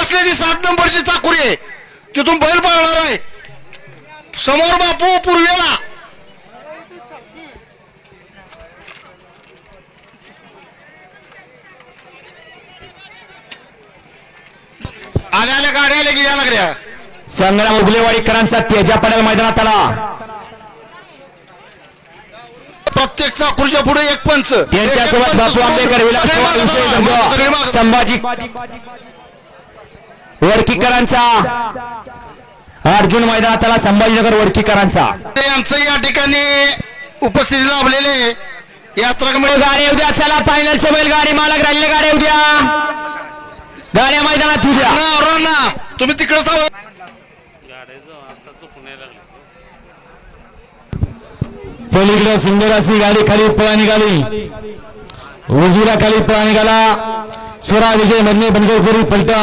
बसलेली सात नंबरची चाकुरी आहे. तिथून बैल पळणार आहे. समोर बापू पूर्वेला. आल्या आल्या गाड्या आल्या की या लागल्या. संग्राम उगलेवाडीकरांचा तेजा पडेल मैदानात आला प्रत्येक चाकुरीच्या पुढे एक पंच. त्यांच्यासोबत बापू आंबेडकर विलास पवार. संभाजी वडकीकरांचा अर्जुन मैदानात आला संभाजीनगर वडकीकरांचा ते यांचं या ठिकाणी उपस्थिती लाभलेले यात्रा गाडी उद्या चला. फायनलच्या बैलगाडी मालक राहिले गाड्या उद्या गाड्या मैदानात उद्या ना, तुम्ही तिकडे जाऊ पलीकडे सुंदर अशी गाडी खाली पळा निघाली. उजवीला खाली पळा निघाला. स्वरा विजय मधने बनगरपुरी पलटा.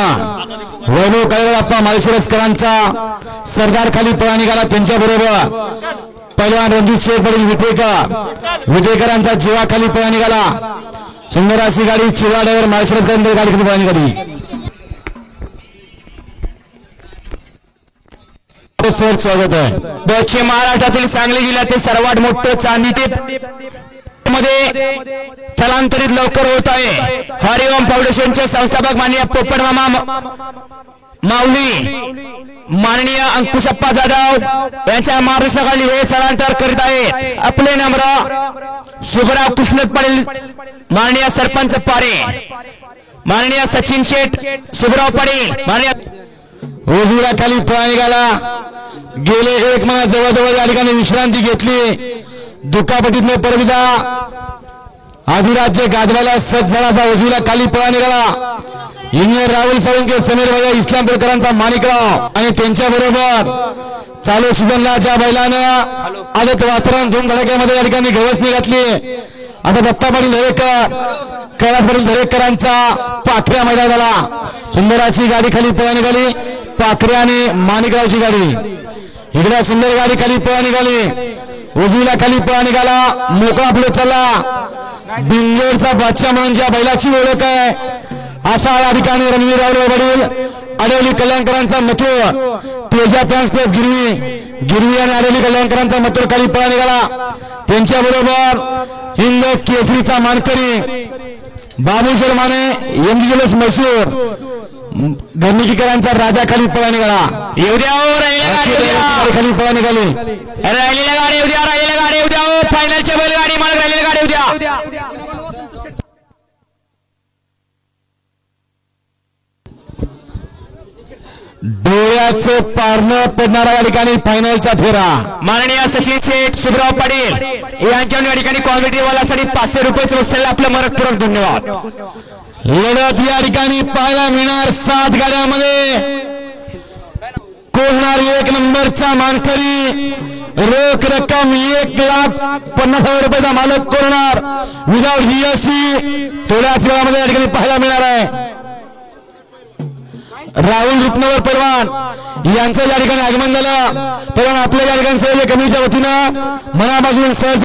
वैभव काळेबाप्पा माळशिरसकरांचा सरदार खाली पळा निघाला त्यांच्या बरोबर. पहिलवान रणजित शेरपडील विटेकर. विटेकरांचा जीवाखाली पळा निघाला. सुंदर अशी गाडी चिवाड्यावर माळशिरसकरांची गाडी खाली पळा निघाली. स्वागत आहे. दक्षिण महाराष्ट्रातील सांगली जिल्ह्यातील सर्वात मोठं चांदी ते मध्ये स्थलांतरित लवकर होत आहे. हरिओम फाउंडेशनचे संस्थापक माननीय पोपट मामा माऊली माननीय अंकुशप्पा जाधव यांच्या मार्गदर्शनाखाली हे स्थलांतर करीत आहे. आपले नम्र सुभराव कृष्णत पाटील माननीय सरपंच पारे माननीय सचिन शेठ सुभराव पाटील माननीय रोजुराखाली खाली पळा निघाला गेले एक महिना जवळजवळ या ठिकाणी विश्रांती घेतली. दुखापतीतनं परविदा अधिराज्य गाजवायला सज्ज झाला उजवीला खाली पळा निघाला. इंजिनियर राहुल साळुंके समीर भैया इस्लामपूरकरांचा माणिकराव आणि त्यांच्या बरोबर चालू सीझनला ज्या बैलानं आदत वास्त्रान दोन धडक्यामध्ये या ठिकाणी गवसणी घातली. असा दत्ता पाटील धरेकर कैलास पाटील धरेकरांचा पाखऱ्या मैदान झाला सुंदर अशी गाडी खाली पळा निघाली. पाखऱ्या आणि माणिकरावची गाडी. इकडे सुंदर गाडी खाली पळा निघाली. उजवीला खाली पळा निघाला. मोकळा पुढे चालला. बिंजोरचा बादशाह म्हणून ज्या बैलाची ओळख आहे असा या ठिकाणी रणवीर रावळे वडील अडवली कल्याणकरांचा मथुर. तेजा ट्रान्सपोर्ट गिरवी गिरवी आणि अडवली कल्याणकरांचा मथुर खाली पळा निघाला. त्यांच्या बरोबर हिंद केसरीचा मानकरी बाबू शर्माने एमजी जलस मैसूर धर्मिकीकरांचा राजा खाली पळा निघाला. येऊद्या खाली पळा निघाली. राहिलेल्या गाडी उद्या राहिलेल्या गाडी उद्या फायनलच्या बैलगाडी मला राहिलेल्या गाडी उद्या डोळ्याचं पारणं पडणारा या ठिकाणी फायनलचा फेरा. माननीय सचिन शेठ सुब्राव पाटील यांच्या या ठिकाणी कॉमेडी वाल्यासाठी पाचशे रुपये वस्तूला आपलं मनपूर्वक धन्यवाद. लढत या ठिकाणी पाहायला मिळणार सात गाड्यामध्ये. कोणणार एक नंबरचा मानकरी रोख रक्कम एक लाख पन्नास हजार रुपयाचा मालक कोरणार विदाउट जीएसटी थोड्याच वेळामध्ये या ठिकाणी पाहायला मिळणार आहे. राहुल रुपनवर परवान यांचं या ठिकाणी आगमन झालं. परवान आपल्या या ठिकाणी कमिटीच्या वतीनं मनापासून सहज